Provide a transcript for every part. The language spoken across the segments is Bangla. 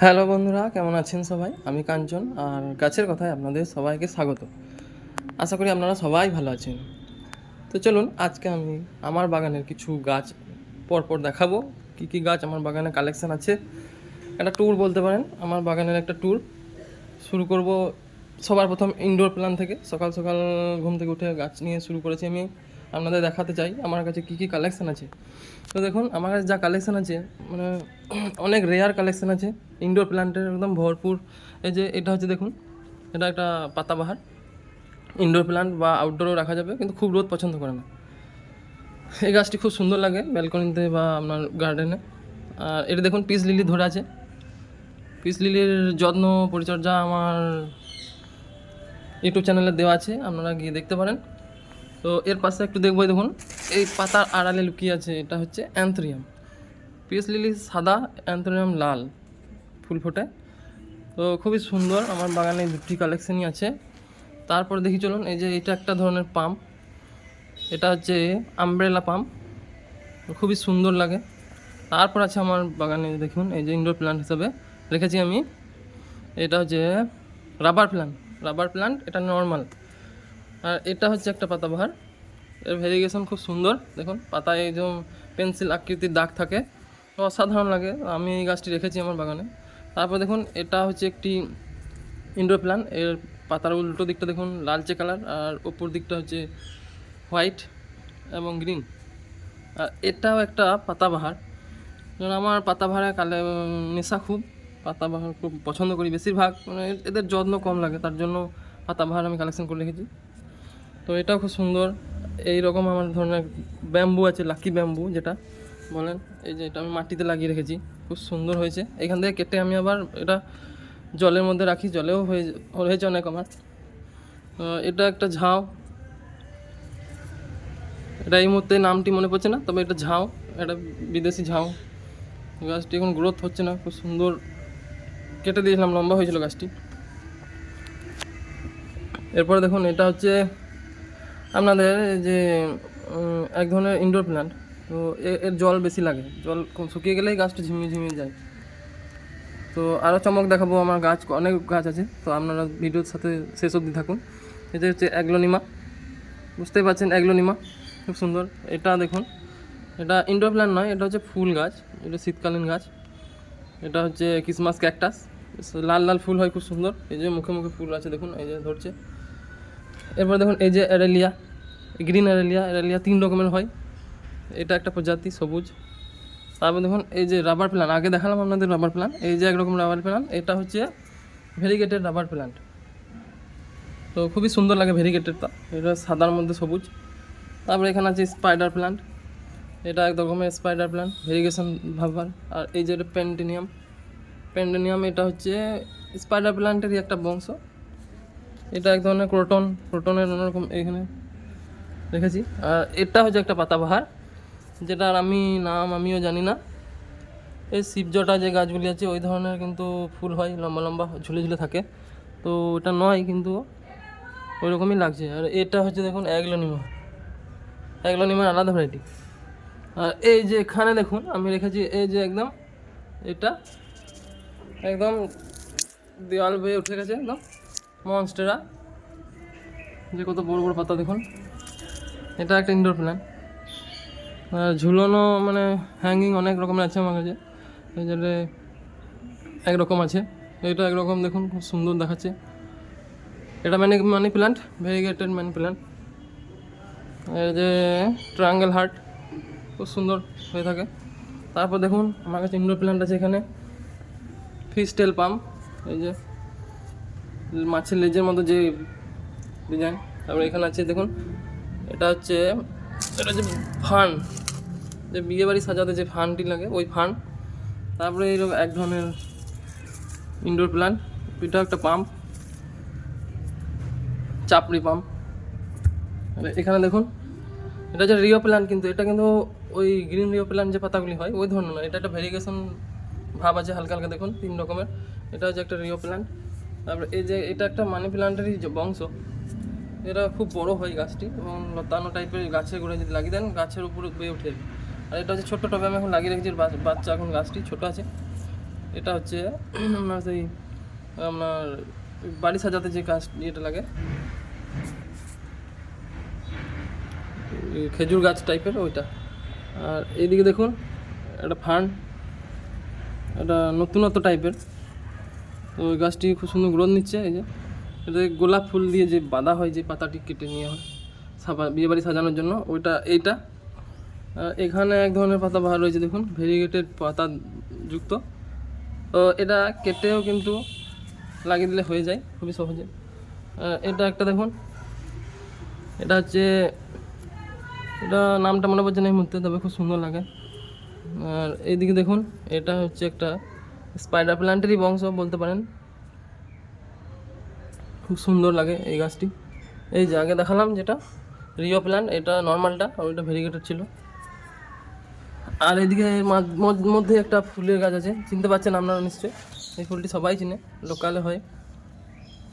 হ্যালো বন্ধুরা, কেমন আছেন সবাই? আমি কাঞ্চন, আর গাছের কথায় আপনাদের সবাইকে স্বাগত। আশা করি আপনারা সবাই ভালো আছেন। তো চলুন, আজকে আমি আমার বাগানের কিছু গাছ পরপর দেখাবো। কি কি গাছ আমার বাগানে কালেকশান আছে, একটা ট্যুর বলতে পারেন। আমার বাগানের একটা ট্যুর শুরু করব সবার প্রথম ইনডোর প্ল্যান থেকে। সকাল সকাল ঘুম থেকে উঠে গাছ নিয়ে শুরু করেছি আমি। আপনাদের দেখাতে চাই, আমার কাছে কী কী কালেকশান আছে। তো দেখুন, আমার কাছে যা কালেকশান আছে মানে অনেক রেয়ার কালেকশান আছে ইনডোর প্ল্যান্টের একদম ভরপুর। এই যে এটা হচ্ছে দেখুন, এটা একটা পাতাবাহার। ইনডোর প্ল্যান্ট বা আউটডোরও রাখা যাবে, কিন্তু খুব রোদ পছন্দ করে না। এই গাছটি খুব সুন্দর লাগে ব্যালকনিতে বা আপনার গার্ডেনে আর এটা দেখুন পিস লিলি ধরে আছে। পিস লিলির যত্ন, পরিচর্যা আমার ইউটিউব চ্যানেলে দেওয়া আছে, আপনারা গিয়ে দেখতে পারেন। তো এর পাশে একটু দেখব দেখুন, এই পাতার আড়ালে লুকিয়ে আছে, এটা হচ্ছে অ্যান্থ্রিয়াম। পিএস লিলি সাদা, অ্যান্থ্রিয়াম লাল ফুল ফোটে। তো খুবই সুন্দর, আমার বাগানে দুটি কালেকশনই আছে। তারপর দেখি চলুন, এই যে এটা একটা ধরনের পাম্প এটা হচ্ছে আমব্রেলা পাম্প খুবই সুন্দর লাগে। তারপর আছে আমার বাগানে, দেখুন, এই যে ইনডোর প্ল্যান্ট হিসাবে রেখেছি আমি। এটা হচ্ছে রাবার প্ল্যান্ট রাবার প্ল্যান্ট এটা নর্মাল আর এটা হচ্ছে একটা পাতাবাহার। এর ভেরিগেশন খুব সুন্দর, দেখুন, পাতায় একদম পেন্সিল আকৃতির দাগ থাকে, অসাধারণ লাগে, আমি এই গাছটি রেখেছি আমার বাগানে। তারপর দেখুন, এটা হচ্ছে একটি ইনডোর প্ল্যান এর পাতার উল্টো দিকটা দেখুন, লালচে কালার আর ওপর দিকটা হচ্ছে হোয়াইট এবং গ্রিন আর এটাও একটা পাতাবাহার। যেমন আমার পাতাবাহারে কালে নেশা খুব, পাতাবাহার খুব পছন্দ করি বেশিরভাগ মানে এদের যত্ন কম লাগে, তার জন্য পাতাবাহার আমি কালেকশন করে রেখেছি। তো এটাও খুব সুন্দর। এই রকম আমার ধরনের ব্যাম্বু আছে, লাকি ব্যাম্বু যেটা, বলেন, এই যে এটা আমি মাটিতে লাগিয়ে রেখেছি, খুব সুন্দর হয়েছে। এখান থেকে কেটে আমি আবার এটা জলের মধ্যে রাখি, জলেও হয়ে হয়েছে অনেক আমার। এটা একটা ঝাউ এটা এই মুহূর্তে নামটি মনে পড়ছে না, তবে এটা ঝাউ এটা বিদেশি ঝাউ গাছটি এখন গ্রোথ হচ্ছে না, খুব সুন্দর। কেটে দিয়েছিলাম, লম্বা হয়েছিল গাছটি। এরপরে দেখুন, এটা হচ্ছে আপনাদের যে এক ধরনের ইনডোর প্ল্যান্ট তো এর জল বেশি লাগে। জল শুকিয়ে গেলেই গাছটা ঝিমিয়ে ঝিমিয়ে যায়। তো আরও চমক দেখাবো, আমার গাছ, অনেক গাছ আছে, তো আপনারা ভিডিওর সাথে শেষ অবধি থাকুন। এটা হচ্ছে অ্যাগ্লোনিমা। বুঝতেই পারছেন অ্যাগ্লোনিমা, খুব সুন্দর। এটা দেখুন, এটা ইনডোর প্ল্যান্ট নয়, এটা হচ্ছে ফুল গাছ, এটা শীতকালীন গাছ। এটা হচ্ছে ক্রিসমাস ক্যাকটাস লাল লাল ফুল হয়, খুব সুন্দর। এই যে মুখে মুখে ফুল আছে, দেখুন, এই যে ধরছে। এরপর দেখুন, এই যে অ্যারেলিয়া গ্রিন অ্যারেলিয়া অ্যারেলিয়া তিন রকমের হয়। এটা একটা প্রজাতি, সবুজ। তারপর দেখুন, এই যে রাবার প্ল্যান্ট আগে দেখালাম আপনাদের রাবার প্ল্যান্ট এই যে একরকম রাবার প্ল্যান্ট এটা হচ্ছে ভেরিগেটেড রাবার প্ল্যান্ট তো খুবই সুন্দর লাগে ভেরিগেটেডটা এটা সাদার মধ্যে সবুজ। তারপরে এখানে আছে স্পাইডার প্ল্যান্ট এটা এক রকমের স্পাইডার প্ল্যান্ট ভেরিগেশন ভাববার আর এই যে এটা পেন্টেনিয়াম পেন্টেনিয়াম এটা হচ্ছে স্পাইডার প্ল্যান্টেরই একটা বংশ। এটা এক ধরনের ক্রোটন, ক্রোটনের অন্যরকম এখানে রেখেছি আর এটা হচ্ছে একটা পাতাবাহার, যেটার আমি নাম আমিও জানি না। এই শিবজটা যে গাছগুলি আছে, ওই ধরনের কিন্তু ফুল হয়, লম্বা লম্বা, ঝুলে ঝুলে থাকে। তো ওটা নয় কিন্তু ওই রকমই লাগছে। আর এটা হচ্ছে দেখুন অ্যাগলোনিমা। অ্যাগলোনিমার আলাদা ভ্যারাইটি আর এই যে এখানে দেখুন, আমি রেখেছি এই যে একদম, এটা একদম দেওয়াল বেয়ে উঠে গেছে একদম। মনস্টেরা। যে কত বড় বড় পাতা, দেখুন। এটা একটা ইনডোর প্ল্যান ঝুলানো মানে হ্যাঙ্গিং অনেক রকমের আছে আমার কাছে। এই যে একরকম আছে। এটা একরকম, দেখুন, খুব সুন্দর দেখাচ্ছে। এটা মানে money plant variegated money plant এই যে ট্রায়াঙ্গেল হার্ট খুব সুন্দর হয়ে থাকে। তারপর দেখুন, আমার কাছে ইনডোর প্ল্যান্ট আছে এখানে। ফিশ টেল পাম্প এই যে মাছের লেজের মতো যে ডিজাইন তারপরে এখানে আছে, দেখুন, এটা হচ্ছে এটা হচ্ছে ফান। যে বিয়ে বাড়ি সাজাতে যে ফানটি লাগে, ওই ফান। তারপরে এইরকম এক ধরনের ইনডোর প্ল্যান্ট এটা একটা পাম্প চাপড়ি পাম্প এখানে দেখুন, এটা হচ্ছে রিও প্ল্যান্ট কিন্তু এটা কিন্তু ওই গ্রিন রিও প্ল্যান্ট যে পাতাগুলি হয়, ওই ধরনের এটা একটা ভেরিগেশন ভাব আছে হালকা হালকা, দেখুন, তিন রকমের। এটা হচ্ছে একটা রিও প্ল্যান্ট তারপরে এই যে এটা একটা মানি প্ল্যান্টেরই যে বংশ, এটা খুব বড় হয় গাছটি এবং লতানো টাইপের গাছের গোড়ায় যদি লাগিয়ে দেন, গাছের উপরে বেয়ে উঠে আর এটা হচ্ছে ছোট্ট টবে আমি এখন লাগিয়ে রেখেছি বাচ্চা এখন গাছটি ছোট আছে। এটা হচ্ছে আপনার সেই, আপনার বাড়ি সাজাতে যে গাছ ইয়েটা লাগে। খেজুর গাছ টাইপের ওইটা। আর এইদিকে দেখুন, একটা ফান্ড এটা নতুনত্ব টাইপের। তো ওই গাছটি খুব সুন্দর গ্রোথ নিচ্ছে, এই যে। এটা গোলাপ ফুল দিয়ে যে বাঁধা হয়, যে পাতাটি কেটে নিয়ে হয় সাবা বিয়ে বাড়ি সাজানোর জন্য, ওইটা, এইটা। এখানে এক ধরনের পাতা বাহার রয়েছে, দেখুন ভেরিগেটেড পাতা যুক্ত। তো এটা কেটেও কিন্তু লাগিয়ে দিলে হয়ে যায়, খুবই সহজে। এটা একটা, দেখুন, এটা হচ্ছে, এটা নামটা মনে পড়ছে না এই মুহূর্তে, তবে খুব সুন্দর লাগে। আর এইদিকে দেখুন, এটা হচ্ছে একটা স্পাইডার প্ল্যান্টেরই বংশ বলতে পারেন। খুব সুন্দর লাগে এই গাছটি। এই যে আগে দেখালাম যেটা রিও প্ল্যান্ট এটা নর্মালটা আর ওইটা ভেরিগেটেড ছিল। আর এদিকে মধ্যে একটা ফুলের গাছ আছে, চিনতে পারছেন আপনারা নিশ্চয়ই। এই ফুলটি সবাই চিনে, লোকালে হয়।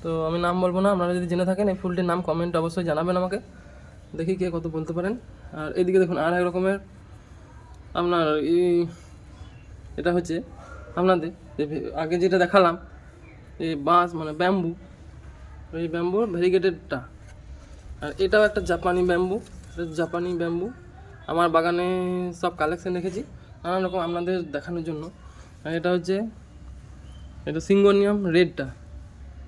তো আমি নাম বলব না, আপনারা যদি জেনে থাকেন এই ফুলটির নাম কমেন্ট অবশ্যই জানাবেন আমাকে। দেখি কে কত বলতে পারেন। আর এদিকে দেখুন আর এক রকমের, আপনার এই এটা হচ্ছে আপনাদের আগে যেটা দেখালাম, এই বাঁশ মানে ব্যাম্বু, এই ব্যাম্বুর ভেরিগেটেডটা। আর এটাও একটা জাপানি ব্যাম্বু জাপানি ব্যাম্বু। আমার বাগানে সব কালেকশন রেখেছি নানান রকম আপনাদের দেখানোর জন্য। আর এটা হচ্ছে, এটা সিঙ্গোনিয়াম রেডটা,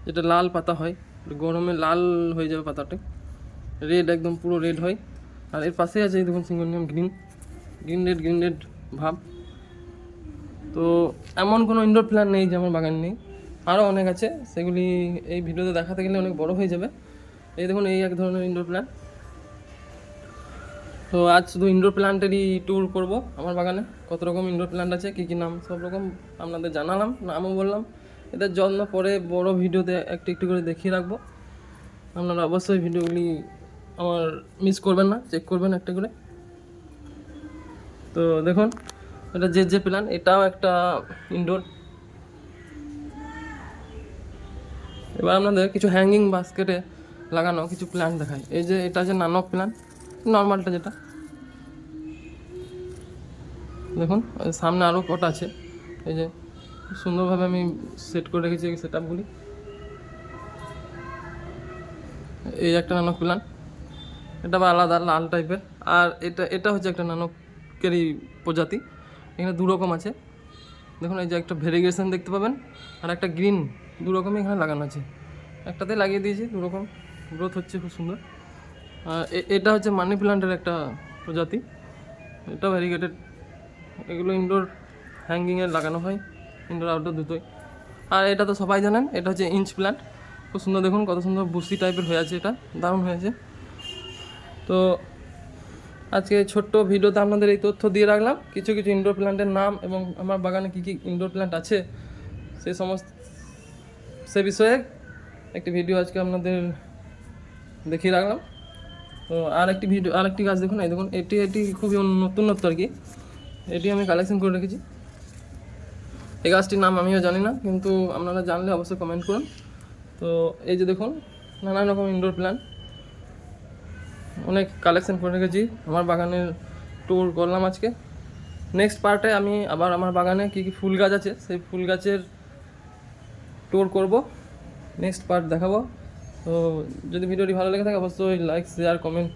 যেটা লাল পাতা হয় গরমে লাল হয়ে যাবে পাতাটা। রেড একদম পুরো রেড হয়। আর এর পাশে আছে দেখুন syngonium green green red green red ভাব। তো এমন কোনো ইনডোর প্ল্যান নেই যে আমার বাগান নেই। আরও অনেক আছে, সেগুলি এই ভিডিওতে দেখাতে গেলে অনেক বড় হয়ে যাবে। এই দেখুন, এই এক ধরনের ইনডোর প্ল্যান তো আজ শুধু ইনডোর প্ল্যান্টেরই ট্যুর করব আমার বাগানে। কত রকম ইনডোর প্ল্যান্ট আছে, কী কী নাম, সব রকম আপনাদের জানালাম, নামও বললাম। এদের যত্ন পরে বড় ভিডিওতে একটু একটু করে দেখিয়ে রাখব। আপনারা অবশ্যই ভিডিওগুলি আমার মিস করবেন না চেক করবেন একটা করে। তো দেখুন এটা যে যে প্ল্যান এটাও একটা ইনডোর এবার আপনাদের কিছু হ্যাঙ্গিং বাস্কেটে লাগানো কিছু প্ল্যান্ট দেখাই। এই যে এটা যে নানক প্ল্যান্ট নর্মালটা যেটা। দেখুন সামনে আরও কট আছে। এই যে সুন্দরভাবে আমি সেট করে রেখেছি এই সেট আপগুলি এই একটা নানক প্ল্যান এটা আলাদা, লাল টাইপের আর এটা এটা হচ্ছে একটা নানকেরই প্রজাতি। এখানে দু রকম আছে। দেখুন, এই যে একটা ভেরিগেশন দেখতে পাবেন, আর একটা গ্রিন, দু রকমই এখানে লাগানো আছে। একটাতে লাগিয়ে দিয়েছি, দু রকম। গ্রোথ হচ্ছে খুব সুন্দর। আর এটা হচ্ছে মানি প্ল্যান্টের একটা প্রজাতি। এটা ভ্যারিগেটেড এগুলো ইনডোর হ্যাঙ্গিংয়ে লাগানো হয় ইনডোর আউটডোর দুটোই। আর এটা তো সবাই জানেন, এটা হচ্ছে ইঞ্চ প্ল্যান্ট খুব সুন্দর, দেখুন কত সুন্দর বুসি টাইপের হয়ে আছে এটা, দারুণ হয়েছে। তো আজকে ছোট্ট ভিডিওতে আপনাদের এই তথ্য দিয়ে রাখলাম। কিছু কিছু ইনডোর প্ল্যান্টের নাম এবং আমার বাগানে কী কী ইনডোর প্ল্যান্ট আছে, সে সমস্ত, সে বিষয়ে একটি ভিডিও আজকে আপনাদের দেখিয়ে রাখলাম। তো আর একটি ভিডিও আর একটি গাছ দেখুন, এই দেখুন, এটি এটি খুবই নতুনত্ব আর কি। এটি আমি কালেকশন করে রেখেছি। এই গাছটির নাম আমিও জানি না, কিন্তু আপনারা জানলে অবশ্যই কমেন্ট করুন। তো এই যে দেখুন, নানান রকম ইনডোর প্ল্যান্ট অনেক কালেকশন করে রেখেছি। আমার বাগানের ট্যুর করলাম আজকে। নেক্সট পার্টে আমি আবার আমার বাগানে কী কী ফুল গাছ আছে, সেই ফুল গাছের ট্যুর করব। নেক্সট পার্ট দেখাবো। তো যদি ভিডিওটি ভালো লেগে থাকে, অবশ্যই লাইক শেয়ার কমেন্ট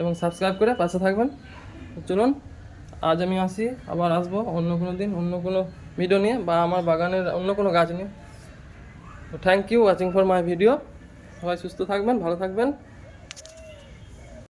এবং সাবস্ক্রাইব করে পাশে থাকবেন। চলুন, আজ আমি আসি, আবার আসব অন্য কোনো দিন, অন্য কোনো ভিডিও নিয়ে বা আমার বাগানের অন্য কোনো গাছ নিয়ে। তো thank you watching for my video সবাই সুস্থ থাকবেন, ভালো থাকবেন।